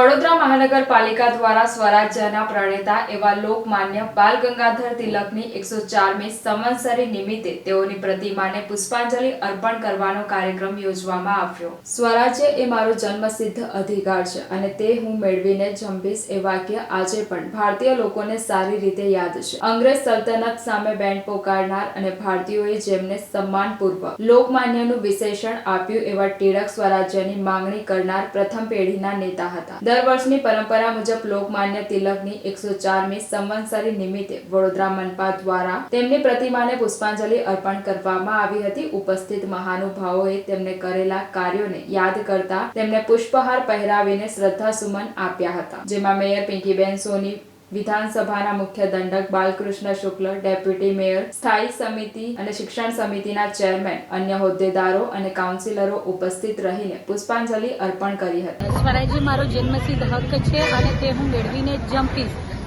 વડોદરા મહાનગરપાલિકા દ્વારા સ્વરાજ્યના પ્રણેતા એવા લોકમાન્ય બાલ ગંગાધર તિલકની એકસો ચારમી સંવત્સરી નિમિત્તે તેઓની પ્રતિમાને પુષ્પાંજલિ અર્પણ કરવાનો કાર્યક્રમ યોજવામાં આવ્યો. સ્વરાજ્ય એ મારો જન્મસિદ્ધ અધિકાર છે અને તે હું મેળવીને જંભીશ એ વાક્ય આજે પણ ભારતીય લોકોને સારી રીતે યાદ છે. અંગ્રેજ સલ્તનત સામે બેન્ડ પોકારનાર અને ભારતીયોએ જેમને સન્માનપૂર્વક લોકમાન્યનું વિશેષણ આપ્યું એવા ટીળક સ્વરાજ્યની માંગણી કરનાર પ્રથમ પેઢીના નેતા હતા. દર વર્ષની પરંપરા મુજબ લોકમાન્ય તિલકની એકસો ચારમી સંવત્સરી નિમિત્તે વડોદરા મનપા દ્વારા તેમની પ્રતિમાને પુષ્પાંજલિ અર્પણ કરવામાં આવી હતી. ઉપસ્થિત મહાનુભાવોએ તેમને કરેલા કાર્યોને યાદ કરતા તેમને પુષ્પહાર પહેરાવીને શ્રદ્ધાસુમન આપ્યા હતા. જેમાં મેયર પિંકીબેન સોની વિધાનસભાના મુખ્ય દંડક બાલકૃષ્ણ શુક્લ, ડેપ્યુટી મેયર, સ્થાયી સમિતિ અને શિક્ષણ સમિતિના ચેરમેન, અન્ય હોદ્દેદારો અને કાઉન્સિલરો ઉપસ્થિત રહીને પુષ્પાંજલિ અર્પણ કરી હતી. સ્વરાજ્ય મારો જન્મસિદ્ધ હક છે અને તે હું મેળવીને જ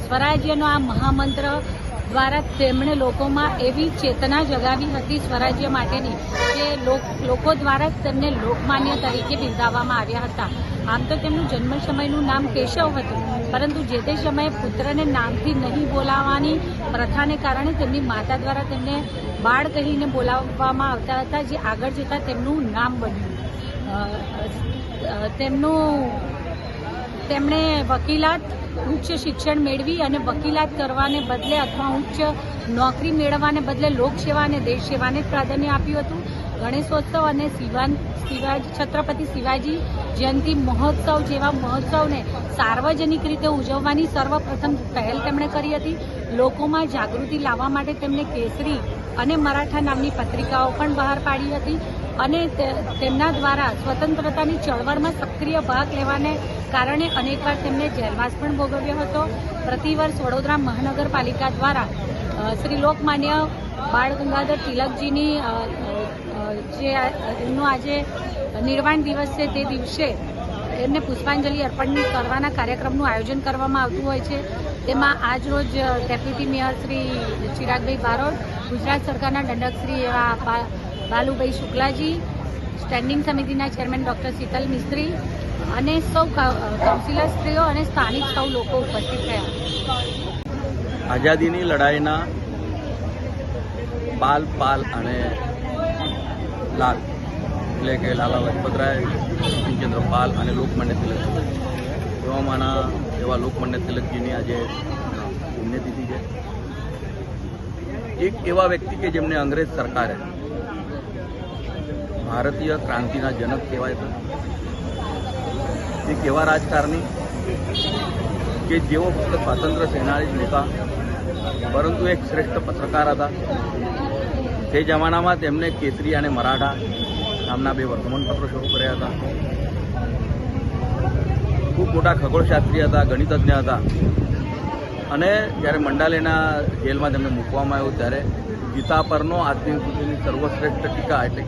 સ્વરાજ્યનો આ મહામંત્ર દ્વારા તેમણે લોકોમાં એવી ચેતના જગાવી હતી સ્વરાજ્ય માટેની કે લોક- લોકો દ્વારા જ તેમને લોકમાન્ય તરીકે બિરદાવવામાં આવ્યા હતા. આમ તો તેમનું જન્મ સમયનું નામ કેશવ હતું. પરંતુ જે તે સમયે પુત્રને નામથી નહીં બોલાવવાની પ્રથાને કારણે તેમની માતા દ્વારા તેમને બાળ કહીને બોલાવવામાં આવતા હતા, જે આગળ જતાં તેમનું નામ બન્યું. તેમનું, તેમણે વકીલાત, ઉચ્ચ શિક્ષણ મેળવી અને વકીલાત કરવાને બદલે અથવા ઉચ્ચ નોકરી મેળવવાને બદલે લોકસેવા અને દેશ સેવાને જ પ્રાધાન્ય આપ્યું હતું. ગણેશોત્સવ અને શિવાન શિવાજી છત્રપતિ શિવાજી જયંતિ મહોત્સવ જેવા મહોત્સવને સાર્વજનિક રીતે ઉજવવાની સર્વપ્રથમ પહેલ તેમણે કરી હતી. લોકોમાં જાગૃતિ લાવવા માટે તેમણે કેસરી અને મરાઠા નામની પત્રિકાઓ પણ બહાર પાડી હતી અને તેમના દ્વારા સ્વતંત્રતાની ચળવળમાં સક્રિય ભાગ લેવાને કારણે અનેકવાર તેમને જેલવાસ પણ ભોગવ્યો હતો. પ્રતિવર્ષ વડોદરા મહાનગરપાલિકા દ્વારા શ્રી લોકમાન્ય બાળ ગંગાધર તિલકજીની જે એમનો આજે નિર્વાણ દિવસ છે તે દિવસે એમને પુષ્પાંજલિ અર્પણ કરવાના કાર્યક્રમનું આયોજન કરવામાં આવતું હોય છે. તેમાં આજ રોજ ડેપ્યુટી મેયર શ્રી ચિરાગભાઈ બારોટ, ગુજરાત સરકારના દંડકશ્રી એવા બાલુભાઈ શુક્લાજી, સ્ટેન્ડિંગ સમિતિના ચેરમેન ડોક્ટર શીતલ મિસ્ત્રી અને સૌ કાઉન્સિલરશ્રીઓ અને સ્થાનિક સૌ લોકો ઉપસ્થિત થયા આઝાદીની લડાઈના બાલ પાલ અને લાલ. એટલે કે લાલા લજપતરાય બિપિનચંદ્ર પાલ અને લોકમાન્ય તિલક. એવામાંના એવા લોકમાન્ય તિલકજીની આજે પુણ્યતિથિ છે. એક એવા વ્યક્તિ કે જેમને અંગ્રેજ સરકારે ભારતીય ક્રાંતિના જનક કહેવાય છે. એક એવા રાજકારણી કે જેઓ ફક્ત સ્વાતંત્ર્ય સેનાની જ નહોતા પરંતુ એક શ્રેષ્ઠ પત્રકાર હતા. તે જમાનામાં તેમણે કેતરી અને મરાઠા નામના બે વર્તમાનપત્રો શરૂ કર્યા હતા. ખૂબ મોટા ખગોળશાસ્ત્રી હતા, ગણિતજ્ઞ હતા. અને જ્યારે મંડાલેના જેલમાં તેમને મૂકવામાં આવ્યું ત્યારે ગીતા પરનો સુધીની સર્વશ્રેષ્ઠ ટીકા એટલે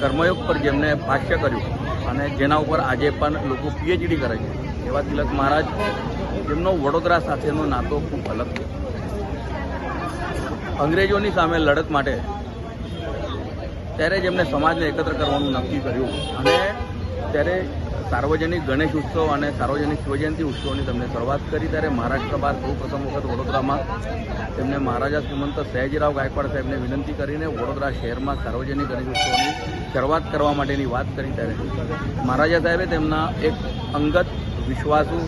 કર્મયોગ પર જેમને ભાષ્ય કર્યું અને જેના ઉપર આજે પણ લોકો પીએચડી કરે છે. એવા તિલક મહારાજ જેમનો વડોદરા સાથેનો નાતો ખૂબ અલગ છે. અંગ્રેજોની સામે લડત માટે ત્યારે જેમને સમાજને એકત્ર કરવાનું નક્કી કર્યું. અને ત્યારે સાર્વજનિક ગણેશ ઉત્સવ અને સાર્વજનિક શિવજયંતિ ઉત્સવની તમને શરૂઆત કરી, ત્યારે મહારાષ્ટ્ર બહાર સૌ પ્રથમ વખત વડોદરામાં તેમને મહારાજા શ્રીમંત સયાજીરાવ ગાયકવાડ સાહેબને વિનંતી કરીને વડોદરા શહેરમાં સાર્વજનિક ગણેશ ઉત્સવની શરૂઆત કરવા માટેની વાત કરી, ત્યારે મહારાજા સાહેબે તેમના એક અંગત વિશ્વાસુ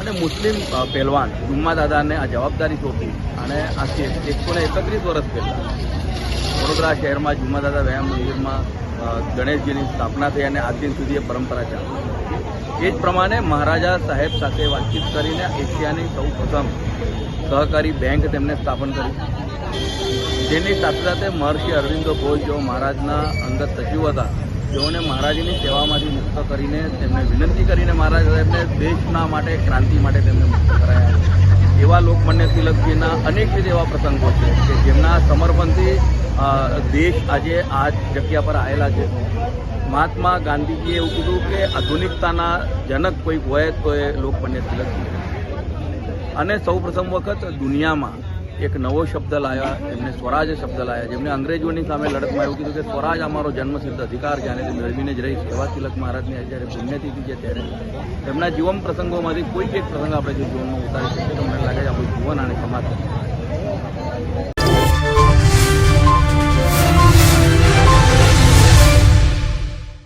અને મુસ્લિમ પહેલવાન જુમ્મા દાદાને આ જવાબદારી સોંપી અને આથી એકસો ને એકત્રીસ વર્ષ પહેલાં વડોદરા શહેરમાં જુમાદાદા વ્યાયામ મંદિરમાં ગણેશજીની સ્થાપના થઈ અને આજ સુધી એ પરંપરા ચાલુ એ જ પ્રમાણે મહારાજા સાહેબ સાથે વાતચીત કરીને એશિયાની સૌ પ્રથમ સહકારી બેંક તેમને સ્થાપન કરી જેની સાથે સાથે મહર્ષિ અરવિંદો ઘોષ જેઓ મહારાજના અંગત સચિવ હતા, જેઓને મહારાજની સેવામાંથી મુક્ત કરીને તેમને વિનંતી કરીને મહારાજ સાહેબને દેશના માટે, ક્રાંતિ માટે તેમને મુક્ત કરાયા. એવા લોકમાન્ય તિલકજીના અનેકવિધ એવા પ્રસંગો છે કે જેમના સમર્પણથી દેશ આજે આ જગ્યા પર આવેલા છે. મહાત્મા ગાંધીજીએ એવું કીધું કે આધુનિકતાના જનક કોઈક હોય તો એ લોકમાન્ય તિલકજી અને સૌ પ્રથમ વખત દુનિયામાં એક નવો શબ્દ લાવ્યા એમને સ્વરાજ શબ્દ લાવ્યા જેમને અંગ્રેજોની સામે લડતમાં એવું કીધું કે સ્વરાજ અમારો જન્મસિદ્ધ અધિકાર છે અને તે મેળવીને જ રહીશ એવા તિલક મહારાજની જ્યારે પુણ્યતિથિ છે ત્યારે. તેમના જીવન પ્રસંગોમાંથી કોઈક એક પ્રસંગ આપણે જો જીવનમાં ઉતારી શકીએ તો મને લાગે છે આપણું જીવન અને સમાજ